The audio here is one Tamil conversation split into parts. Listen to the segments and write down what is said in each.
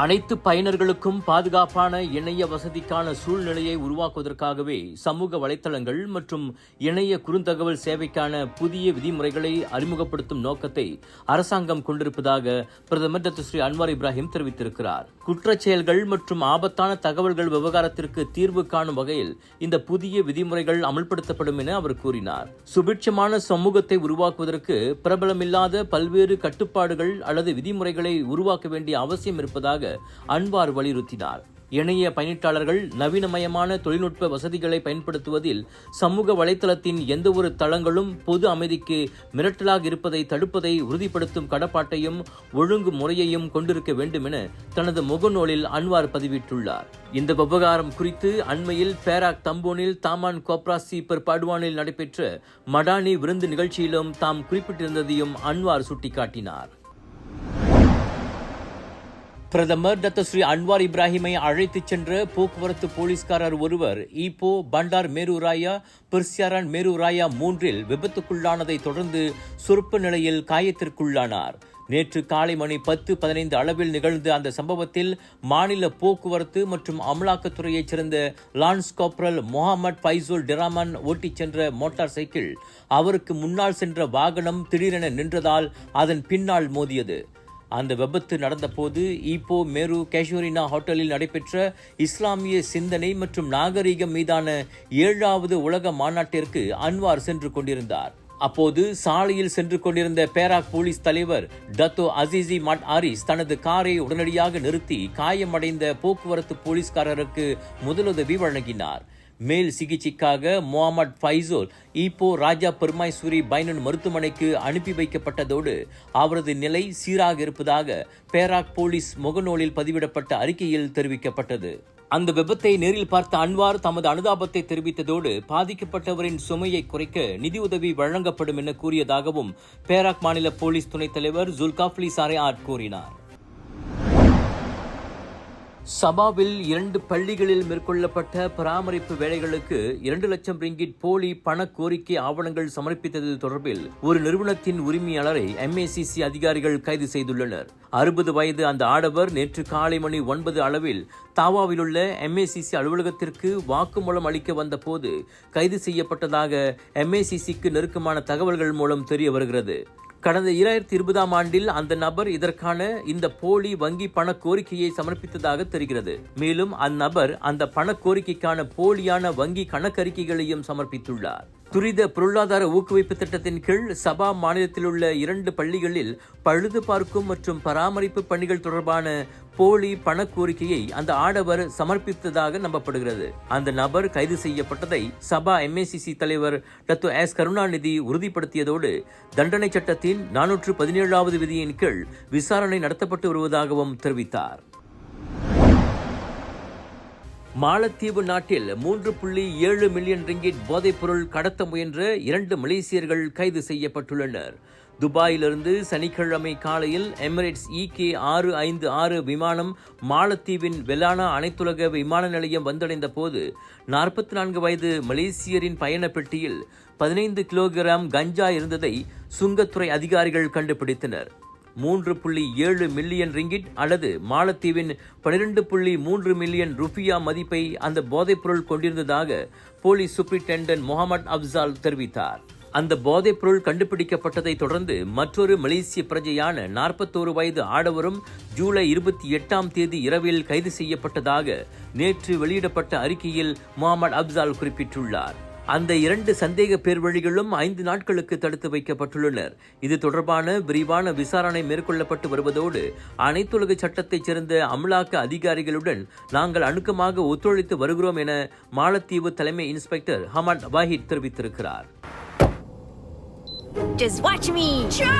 அனைத்து பயனர்களுக்கும் பாதுகாப்பான இணைய வசதிக்கான சூழ்நிலையை உருவாக்குவதற்காகவே சமூக வலைத்தளங்கள் மற்றும் இணைய குறுந்தகவல் சேவைக்கான புதிய விதிமுறைகளை அறிமுகப்படுத்தும் நோக்கத்தை அரசாங்கம் கொண்டிருப்பதாக பிரதமர் டாக்டர் ஸ்ரீ அன்வார் இப்ராஹிம் தெரிவித்திருக்கிறார். குற்றச் செயல்கள் மற்றும் ஆபத்தான தகவல்கள் விவகாரத்திற்கு தீர்வு காணும் வகையில் இந்த புதிய விதிமுறைகள் அமல்படுத்தப்படும் என அவர் கூறினார். சுபிட்சமான சமூகத்தை உருவாக்குவதற்கு பிரபலமில்லாத பல்வேறு கட்டுப்பாடுகள் அல்லது விதிமுறைகளை உருவாக்க வேண்டிய அவசியம் இருப்பதாக அன்வார் வலியுறுத்தினார். இணைய பயனீட்டாளர்கள் நவீனமயமான தொழில்நுட்ப வசதிகளை பயன்படுத்துவதில் சமூக வலைதளத்தின் எந்தவொரு தளங்களும் பொது அமைதிக்கு மிரட்டலாக இருப்பதை தடுப்பதை உறுதிப்படுத்தும் கடப்பாட்டையும் ஒழுங்கு முறையையும் கொண்டிருக்க வேண்டும் என தனது முகநூலில் அன்வார் பதிவிட்டுள்ளார். இந்த விவகாரம் குறித்து அண்மையில் பேராக் தம்போனில் தாமான் கோப்ராசி பர்பாடுவானில் நடைபெற்ற மடானி விருந்து நிகழ்ச்சியிலும் தாம் குறிப்பிட்டிருந்ததையும் அன்வார் சுட்டிக்காட்டினார். பிரதமர் தத்தஸ்ரீ அன்வார் இப்ராஹிமை அழைத்துச் சென்ற போக்குவரத்து போலீஸ்காரர் ஒருவர் ஈப்போ பண்டார் மேருராயா பெர்சியாரான் மேருராயா மூன்றில் விபத்துக்குள்ளானதை தொடர்ந்து சொற்ப நிலையில் காயத்திற்குள்ளானார். நேற்று காலை மணி பத்து பதினைந்து அளவில் நிகழ்ந்த அந்த சம்பவத்தில் மாநில போக்குவரத்து மற்றும் அமலாக்கத்துறையைச் சேர்ந்த லான்ஸ் காப்ரல் முகமது ஃபைசுல் டிராமன் ஓட்டிச் சென்ற மோட்டார் சைக்கிள் அவருக்கு முன்னால் சென்ற வாகனம் திடீரென நின்றதால் அதன் பின்னால் மோதியது. அந்த விபத்து நடந்தபோது ஈப்போ மேரு கேஷோரினா ஹோட்டலில் நடைபெற்ற இஸ்லாமிய சிந்தனை மற்றும் நாகரீகம் மீதான ஏழாவது உலக மாநாட்டிற்கு அன்வார் சென்று கொண்டிருந்தார். அப்போது சாலையில் சென்று கொண்டிருந்த பேராக் போலீஸ் தலைவர் டத்தோ அசிசி மட் ஆரிஸ் தனது காரை உடனடியாக நிறுத்தி காயமடைந்த போக்குவரத்து போலீஸ்காரருக்கு முதலுதவி வழங்கினார். மேல் சிகிச்சைக்காக முகமது ஃபைசோல் ஈப்போ ராஜா பெருமாய்சூரி பைனன் மருத்துவமனைக்கு அனுப்பி வைக்கப்பட்டதோடு அவரது நிலை சீராக இருப்பதாக பேராக் போலீஸ் முகநூலில் பதிவிடப்பட்ட அறிக்கையில் தெரிவிக்கப்பட்டது. அந்த விபத்தை நேரில் பார்த்த அன்வார் தமது அனுதாபத்தை தெரிவித்ததோடு பாதிக்கப்பட்டவரின் சுமையை குறைக்க நிதியுதவி வழங்கப்படும் என கூறியதாகவும் பேராக் மாநில போலீஸ் துணைத் தலைவர் ஜுல்காப்லி சாரேஆட் கூறினார். சபாவில் இரண்டு பள்ளிகளில் மேற்கொள்ளப்பட்ட பராமரிப்பு வேலைகளுக்கு இரண்டு லட்சம் ரிங்கிட் போலி பண கோரிக்கை ஆவணங்கள் சமர்ப்பித்தது தொடர்பில் ஒரு நிறுவனத்தின் உரிமையாளரை எம்ஏசிசி அதிகாரிகள் கைது செய்துள்ளனர். அறுபது வயது அந்த ஆடவர் நேற்று காலை மணி ஒன்பது அளவில் தாவாவிலுள்ள எம்ஏசிசி அலுவலகத்திற்கு வாக்குமூலம் அளிக்க வந்தபோது கைது செய்யப்பட்டதாக எம்ஏசிசிக்கு நெருக்கமான தகவல்கள் மூலம் தெரிய வருகிறது கடந்த இரண்டாயிரத்தி இருபதாம் ஆண்டில் அந்த நபர் இதற்கான இந்த போலி வங்கி பண கோரிக்கையை சமர்ப்பித்ததாக தெரிகிறது. மேலும் அந்நபர் அந்த பண கோரிக்கைக்கான போலியான வங்கி கணக்கறிக்கைகளையும் சமர்ப்பித்துள்ளார். துரித பொருளாதார ஊக்குவிப்பு திட்டத்தின் கீழ் சபா மாநிலத்தில் உள்ள இரண்டு பள்ளிகளில் பழுது பார்க்கும் மற்றும் பராமரிப்பு பணிகள் தொடர்பான போலி பண கோரிக்கையை அந்த ஆடவர் சமர்ப்பித்ததாக நம்பப்படுகிறது. அந்த நபர் கைது செய்யப்பட்டதை சபா எம்ஏசிசி தலைவர் டத்து எஸ் கருணாநிதி உறுதிப்படுத்தியதோடு தண்டனை சட்டத்தின் நானூற்று பதினேழாவது விதியின் கீழ் விசாரணை நடத்தப்பட்டு வருவதாகவும் தெரிவித்தார். மாலத்தீவு நாட்டில் மூன்று புள்ளி ஏழு மில்லியன் ரிங்கிட் போதைப்பொருள் கடத்த முயன்ற இரண்டு மலேசியர்கள் கைது செய்யப்பட்டுள்ளனர். துபாயிலிருந்து சனிக்கிழமை காலையில் எமிரேட்ஸ் இகே ஆறு ஐந்து ஆறு விமானம் மாலத்தீவின் வெலானா அனைத்துலக விமான நிலையம் வந்தடைந்த போது நாற்பத்தி நான்கு வயது மலேசியரின் பயண பெட்டியில் பதினைந்து கிலோகிராம் கஞ்சா இருந்ததை சுங்கத்துறை அதிகாரிகள் கண்டுபிடித்தனர். மூன்று புள்ளி ஏழு மில்லியன் ரிங்கிட் அல்லது மாலத்தீவின் பனிரெண்டு புள்ளி மூன்று மில்லியன் ருபியா மதிப்பை அந்த போதைப்பொருள் கொண்டிருந்ததாக போலீஸ் சூப்பரிண்டென்டன்ட் முகமது அப்சால் தெரிவித்தார். அந்த போதைப்பொருள் கண்டுபிடிக்கப்பட்டதை தொடர்ந்து மற்றொரு மலேசிய பிரஜையான நாற்பத்தோரு வயது ஆடவரும் ஜூலை இருபத்தி எட்டாம் தேதி இரவில் கைது செய்யப்பட்டதாக நேற்று வெளியிடப்பட்ட அறிக்கையில் முகமது அப்சால் குறிப்பிட்டுள்ளார். அந்த இரண்டு சந்தேக பேர்வழிகளும் ஐந்து நாட்களுக்கு தடுத்து வைக்கப்பட்டுள்ளனர். இது தொடர்பான விரிவான விசாரணை மேற்கொள்ளப்பட்டு வருவதோடு அனைத்துலக சட்டத்தைச் சேர்ந்த அமலாக்க அதிகாரிகளுடன் நாங்கள் அணுக்கமாக ஒத்துழைத்து வருகிறோம் என மாலத்தீவு தலைமை இன்ஸ்பெக்டர் ஹமத் வாஹித் தெரிவித்திருக்கிறார். Just watch me! Charge!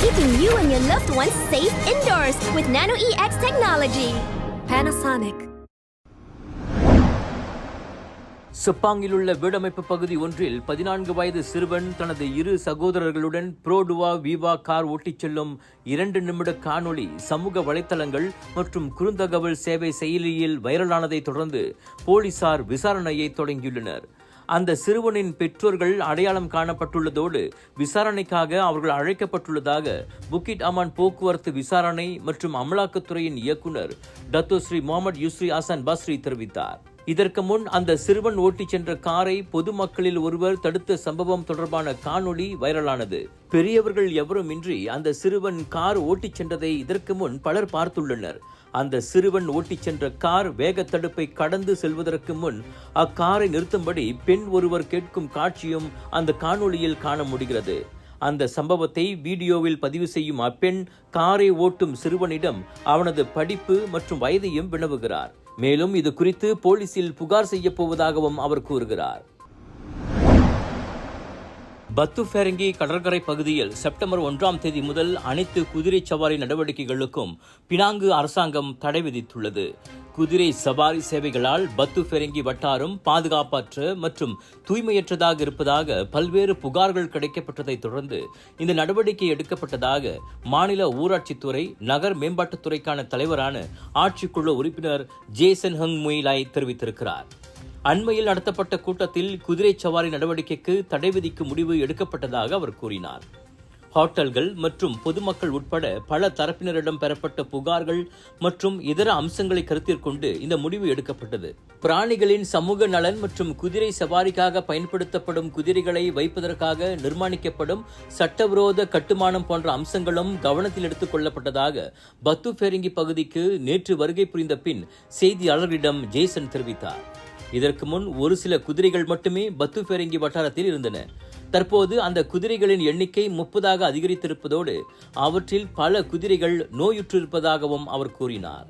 Keeping you and your loved ones safe indoors with Nano EX technology. Panasonic. செப்பாங்கில் உள்ள வீடமைப்பு பகுதி ஒன்றில் பதினான்கு வயது சிறுவன் தனது இரு சகோதரர்களுடன் புரோடுவா வீவா கார் ஓட்டிச் செல்லும் இரண்டு நிமிட காணொளி சமூக வலைத்தளங்கள் மற்றும் குறுந்தகவல் சேவை செயலியில் வைரலானதை தொடர்ந்து போலீசார் விசாரணையை தொடங்கியுள்ளனர். அந்த சிறுவனின் பெற்றோர்கள் அடையாளம் காணப்பட்டுள்ளதோடு விசாரணைக்காக அவர்கள் அழைக்கப்பட்டுள்ளதாக புக்கிட் அமான் போக்குவரத்து விசாரணை மற்றும் அமலாக்கத்துறையின் இயக்குனர் Dato Sri Mohamad Yusri Hassan Basri தெரிவித்தார். இதற்கு முன் அந்த சிறுவன் ஓட்டிச் சென்ற காரை பொதுமக்களில் ஒருவர் தடுத்த சம்பவம் தொடர்பான காணொளி வைரலானது. பெரியவர்கள் எவருமின்றி அந்த சிறுவன் கார் ஓட்டிச் சென்றதை இதற்கு முன் பலர் பார்த்துள்ளனர். அந்த சிறுவன் ஓட்டிச் சென்ற கார் வேக தடுப்பை கடந்து செல்வதற்கு முன் அக்காரை நிறுத்தும்படி பெண் ஒருவர் கேட்கும் காட்சியும் அந்த காணொளியில் காண முடிகிறது. அந்த சம்பவத்தை வீடியோவில் பதிவு செய்யும் அப்பெண் காரை ஓட்டும் சிறுவனிடம் அவனது படிப்பு மற்றும் வயதையும் வினவுகிறார். மேலும் இது குறித்து போலீசில் புகார் செய்ய போவதாகவும் அவர் கூறுகிறார். பத்து ஃபெரங்கி கடற்கரை பகுதியில் செப்டம்பர் ஒன்றாம் தேதி முதல் அனைத்து குதிரை சவாரி நடவடிக்கைகளுக்கும் பினாங்கு அரசாங்கம் தடை விதித்துள்ளது. குதிரை சவாரி சேவைகளால் பத்து ஃபெரங்கி வட்டாரம் பாதுகாப்பற்ற மற்றும் தூய்மையற்றதாக இருப்பதாக பல்வேறு புகார்கள் கிடைக்கப்பட்டதைத் தொடர்ந்து இந்த நடவடிக்கை எடுக்கப்பட்டதாக மாநில ஊராட்சித்துறை நகர் மேம்பாட்டுத்துறைக்கான தலைவரான ஆட்சிக்குழு உறுப்பினர் ஜேசன் ஹங் முயிலாய் தெரிவித்திருக்கிறார். அண்மையில் நடத்தப்பட்ட கூட்டத்தில் குதிரை சவாரி நடவடிக்கைக்கு தடை விதிக்கும் முடிவு எடுக்கப்பட்டதாக அவர் கூறினார். ஹோட்டல்கள் மற்றும் பொதுமக்கள் உட்பட பல தரப்பினரிடம் பெறப்பட்ட புகார்கள் மற்றும் இதர அம்சங்களை கருத்தில் கொண்டு இந்த முடிவு எடுக்கப்பட்டது. பிராணிகளின் சமூக நலன் மற்றும் குதிரை சவாரிக்காக பயன்படுத்தப்படும் குதிரைகளை வைப்பதற்காக நிர்மாணிக்கப்படும் சட்டவிரோத கட்டுமானம் போன்ற அம்சங்களும் கவனத்தில் எடுத்துக் கொள்ளப்பட்டதாக பத்து ஃபெரிங்கி பகுதிக்கு நேற்று வருகை புரிந்த பின் செய்தியாளர்களிடம் ஜேசன் தெரிவித்தார். இதற்கு முன் ஒரு சில குதிரைகள் மட்டுமே பத்து பேரங்கி வட்டாரத்தில் இருந்தன. தற்போது அந்த குதிரைகளின் எண்ணிக்கை முப்பதாக அதிகரித்திருப்பதோடு அவற்றில் பல குதிரைகள் நோயுற்றிருப்பதாகவும் அவர் கூறினார்.